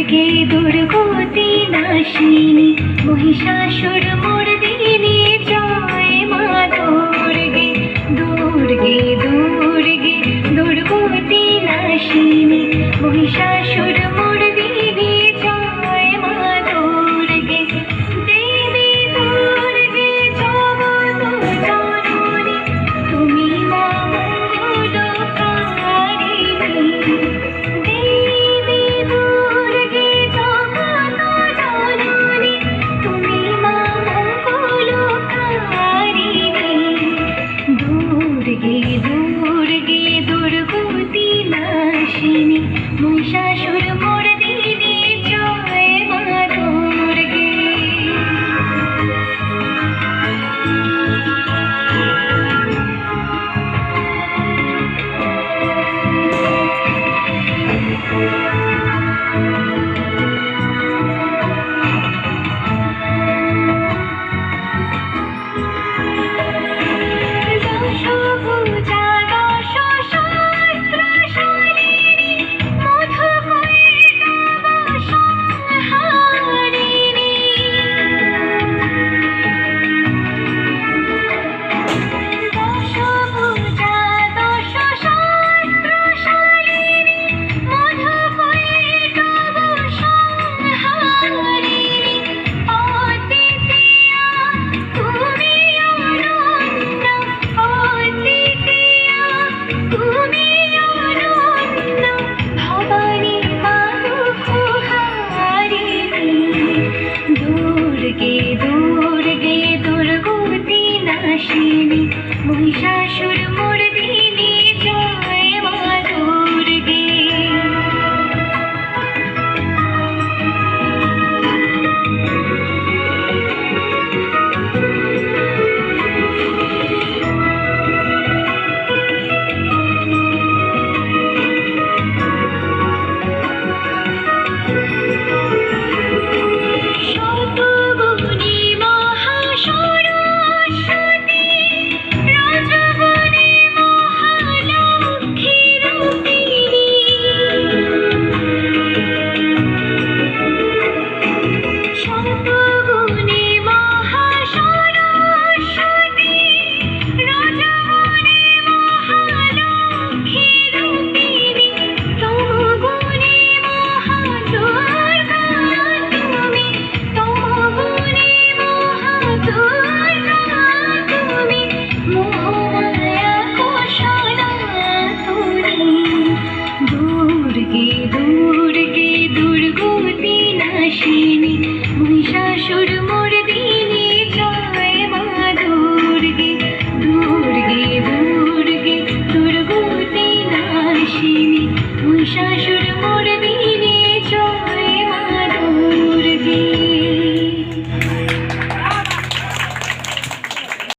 স্বর্গে দুর্গতি নাশিনী মহিষাসুর মর্দিনী শাশুড়ি